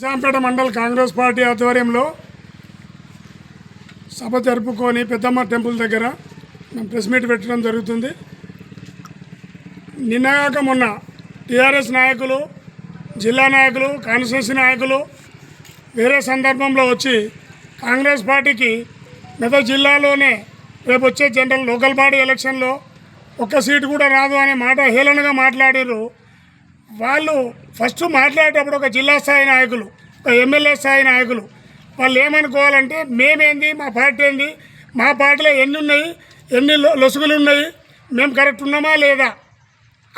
Nizampet mandal Congress party ఆధ్వర్యంలో సభ జరుపుకొని పెద్దమ్మ టెంపుల్ దగ్గర మేము ప్రెస్ మీట్ పెట్టడం జరుగుతుంది. నిన్నగాక మొన్న టీఆర్ఎస్ నాయకులు జిల్లా నాయకులు కాన్స్టిట్యూన్సీ నాయకులు వేరే సందర్భంలో వచ్చి కాంగ్రెస్ పార్టీకి మెదక్ జిల్లాలోనే రేపు వచ్చే జనరల్ లోకల్ బాడీ ఎలక్షన్లో ఒక్క సీటు కూడా రాదు అనే మాట హేళనగా మాట్లాడారు వాళ్ళు ఫస్ట్ మాట్లాడేటప్పుడు ఒక జిల్లా స్థాయి నాయకులు ఒక ఎమ్మెల్యే స్థాయి నాయకులు. వాళ్ళు ఏమనుకోవాలంటే మేమేంది? మా పార్టీ ఏంది? మా పార్టీలో ఎన్ని ఉన్నాయి? ఎన్ని లొ- లొసుగులు ఉన్నాయి? మేము కరెక్ట్ ఉన్నామా లేదా?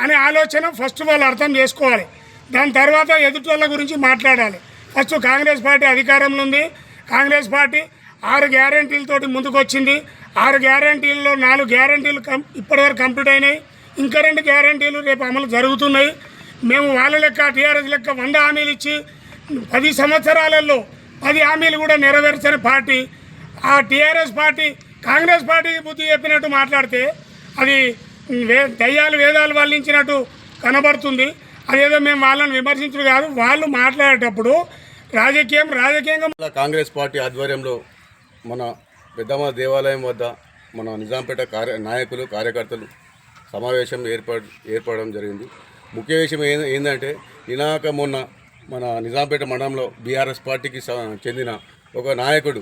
అనే ఆలోచన ఫస్ట్ వాళ్ళు అర్థం చేసుకోవాలి. దాని తర్వాత ఎదుటి వాళ్ళ గురించి మాట్లాడాలి. ఫస్ట్ కాంగ్రెస్ పార్టీ అధికారంలో ఉంది. కాంగ్రెస్ పార్టీ ఆరు గ్యారంటీలతోటి ముందుకొచ్చింది. ఆరు గ్యారంటీల్లో నాలుగు గ్యారంటీలు కం ఇప్పటివరకు కంప్లీట్ అయినాయి. ఇంకా రెండు గ్యారంటీలు రేపు అమలు జరుగుతున్నాయి. మేము వాళ్ళ లెక్క టీఆర్ఎస్ లెక్క వంద హామీలు ఇచ్చి పది సంవత్సరాలలో పది హామీలు కూడా నెరవేర్చని పార్టీ ఆ టీఆర్ఎస్ పార్టీ కాంగ్రెస్ పార్టీకి బుద్ధి చెప్పినట్టు మాట్లాడితే అది వే దయ్యాలు వేదాలు వల్లించినట్టు కనబడుతుంది. అదేదో మేము వాళ్ళని విమర్శించడం కాదు వాళ్ళు మాట్లాడేటప్పుడు రాజకీయం రాజకీయంగా కాంగ్రెస్ పార్టీ ఆధ్వర్యంలో మన పెద్దమ్మ దేవాలయం వద్ద మన నిజాంపేట కార్య నాయకులు కార్యకర్తలు సమావేశం ఏర్పడ ఏర్పడడం జరిగింది. ముఖ్య విషయం ఏ ఏంటంటే నినాక మొన్న మన నిజాంపేట మండలంలో బీఆర్ఎస్ పార్టీకి చెందిన ఒక నాయకుడు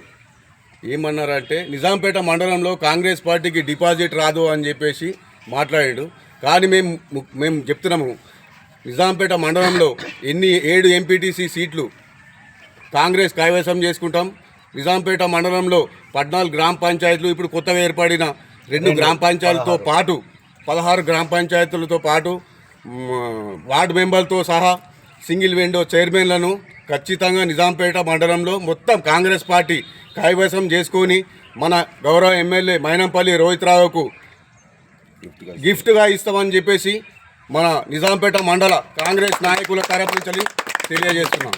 ఏమన్నారంటే నిజాంపేట మండలంలో కాంగ్రెస్ పార్టీకి డిపాజిట్ రాదు అని చెప్పేసి మాట్లాడాడు. కానీ మేము మేము చెప్తున్నాము నిజాంపేట మండలంలో ఎన్ని ఏడు ఎంపీటీసీ సీట్లు కాంగ్రెస్ కైవసం చేసుకుంటాం. నిజాంపేట మండలంలో పద్నాలుగు గ్రామ పంచాయతీలు ఇప్పుడు కొత్తగా ఏర్పడిన రెండు గ్రామ పంచాయతీలతో పాటు పదహారు గ్రామ పంచాయతీలతో పాటు వార్డు మెంబర్లతో సహా సింగిల్ విండో చైర్మన్లను ఖచ్చితంగా నిజాంపేట మండలంలో మొత్తం కాంగ్రెస్ పార్టీ కైవసం చేసుకొని మన గౌరవ ఎమ్మెల్యే మైనంపల్లి రోహిత్ రావుకు గిఫ్ట్గా ఇస్తామని చెప్పేసి మన నిజాంపేట మండల కాంగ్రెస్ నాయకుల తరపు నుంచి తెలియజేస్తున్నాం.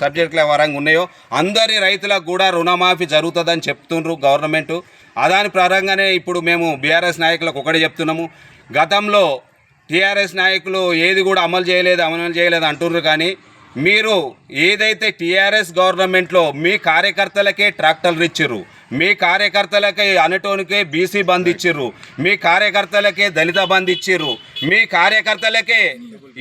సబ్జెక్టుల వరంగా ఉన్నాయో అందరి రైతులకు కూడా రుణమాఫీ జరుగుతుందని చెప్తుండ్రు గవర్నమెంట్. అదాని పరంగానే ఇప్పుడు మేము బీఆర్ఎస్ నాయకులకు ఒకటే చెప్తున్నాము. గతంలో టీఆర్ఎస్ నాయకులు ఏది కూడా అమలు చేయలేదు అమలు చేయలేదు అంటున్నారు కానీ మీరు ఏదైతే టీఆర్ఎస్ గవర్నమెంట్లో మీ కార్యకర్తలకే ట్రాక్టర్లు ఇచ్చిర్రు మీ కార్యకర్తలకే అనటోనికే బీసీ బంద్ ఇచ్చిర్రు మీ కార్యకర్తలకే దళిత బంద్ ఇచ్చిర్రు మీ కార్యకర్తలకే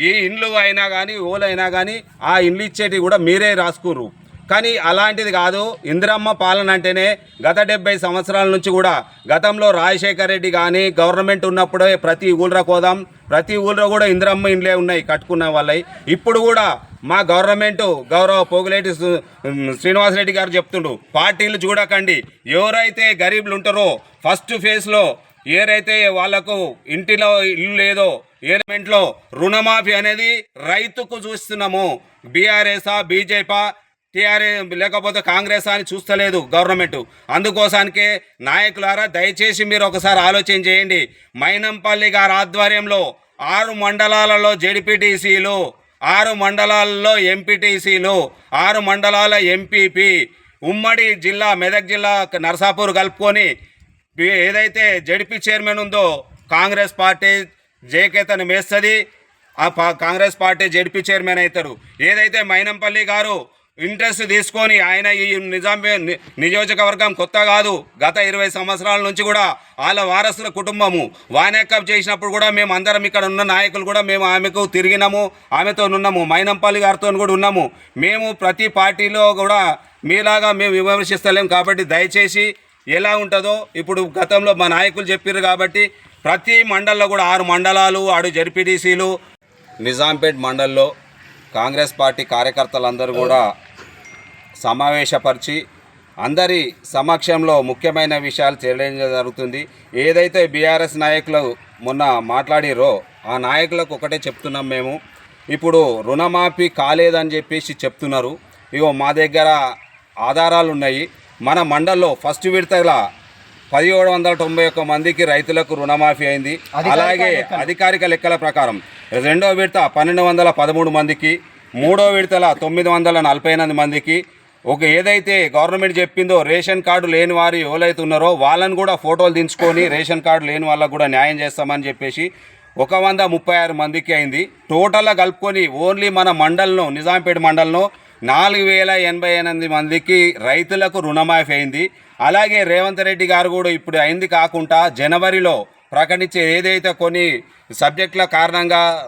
ఈ ఇండ్లు అయినా కానీ ఓలైనా కానీ ఆ ఇండ్లు ఇచ్చేటివి కూడా మీరే రాసుకుర్రు. కానీ అలాంటిది కాదు. ఇందిరమ్మ పాలన అంటేనే గత డెబ్బై సంవత్సరాల నుంచి కూడా గతంలో రాజశేఖర రెడ్డి కానీ గవర్నమెంట్ ఉన్నప్పుడే ప్రతి ఊళ్ళో కోదాం ప్రతి ఊళ్ళో కూడా ఇందిరమ్మ ఇండ్లే ఉన్నాయి కట్టుకున్న వాళ్ళవి ఇప్పుడు కూడా మా గవర్నమెంట్ గౌరవ పోగులేటి శ్రీనివాసరెడ్డి గారు చెప్తుండు పార్టీలు చూడకండి. ఎవరైతే గరీబులు ఉంటారో ఫస్ట్ ఫేజ్లో ఏదైతే వాళ్ళకు ఇంటిలో ఇల్లు లేదో ఏమెంట్లో రుణమాఫీ అనేది రైతుకు చూస్తున్నాము. బీఆర్ఎస్ఆ బీజేపీ టీఆర్ఎస్ లేకపోతే కాంగ్రెస్ అని చూస్తలేదు గవర్నమెంట్. అందుకోసానికే నాయకులారా దయచేసి మీరు ఒకసారి ఆలోచన చేయండి. మైనంపల్లి గారి ఆధ్వర్యంలో ఆరు మండలాలలో జెడ్పీటీసీలు ఆరు మండలాలలో ఎంపీటీసీలు ఆరు మండలాల ఎంపీపీ ఉమ్మడి జిల్లా మెదక్ జిల్లా నర్సాపూర్ కలుపుకొని ఏదైతే జడిపి చైర్మన్ ఉందో కాంగ్రెస్ పార్టీ జేకేతను మేస్తుంది. ఆ కాంగ్రెస్ పార్టీ జడిపి చైర్మన్ అవుతారు. ఏదైతే మైనంపల్లి గారు ఇంట్రెస్ట్ తీసుకొని ఆయన ఈ నిజాం ని- నియోజకవర్గం కొత్త కాదు. గత ఇరవై సంవత్సరాల నుంచి కూడా వాళ్ళ వారసుల కుటుంబము. వానెక్కప్ చేసినప్పుడు కూడా మేము అందరం ఇక్కడ ఉన్న నాయకులు కూడా మేము ఆమెకు తిరిగినాము. ఆమెతో ఉన్నాము మైనంపల్లి గారితో కూడా ఉన్నాము. మేము ప్రతి పార్టీలో కూడా మీలాగా మేము విమర్శిస్తలేం కాబట్టి దయచేసి ఎలా ఉంటుందో ఇప్పుడు గతంలో మా నాయకులు చెప్పారు కాబట్టి ప్రతి మండల్లో కూడా ఆరు మండలాలు ఆడు జడ్పీటీసీలు నిజాంపేట్ మండల్లో కాంగ్రెస్ పార్టీ కార్యకర్తలందరూ కూడా సమావేశపరిచి అందరి సమక్షంలో ముఖ్యమైన విషయాలు తెలియజేయడం జరుగుతుంది. ఏదైతే బీఆర్ఎస్ నాయకులు మొన్న మాట్లాడిరో ఆ నాయకులకు ఒకటే చెప్తున్నాం మేము. ఇప్పుడు రుణమాఫీ కాలేదని చెప్పేసి చెప్తున్నారు. ఇగో మా దగ్గర ఆధారాలు ఉన్నాయి. మన మండల్లో ఫస్ట్ విడతల పదిహేడు వందల తొంభై ఒక్క మందికి రైతులకు రుణమాఫీ అయింది. అలాగే అధికారిక లెక్కల ప్రకారం రెండో విడత పన్నెండు వందల పదమూడు మందికి మూడో విడతల తొమ్మిది వందల నలభై ఎనిమిది మందికి ఒక ఏదైతే గవర్నమెంట్ చెప్పిందో రేషన్ కార్డు లేని వారు ఎవరైతే ఉన్నారో వాళ్ళని కూడా ఫోటోలు దించుకొని రేషన్ కార్డు లేని వాళ్ళకు కూడా న్యాయం చేస్తామని చెప్పేసి ఒక వంద ముప్పై ఆరు మందికి అయింది. టోటల్గా కలుపుకొని ఓన్లీ మన మండలంలో నిజాంపేట మండలంలో నాలుగు వేల ఎనభై ఎనిమిది మందికి రైతులకు రుణమాఫీ అయింది. అలాగే రేవంత్ రెడ్డి గారు కూడా ఇప్పుడు అయింది కాకుండా జనవరిలో ప్రకటించే ఏదైతే కొన్ని సబ్జెక్టుల కారణంగా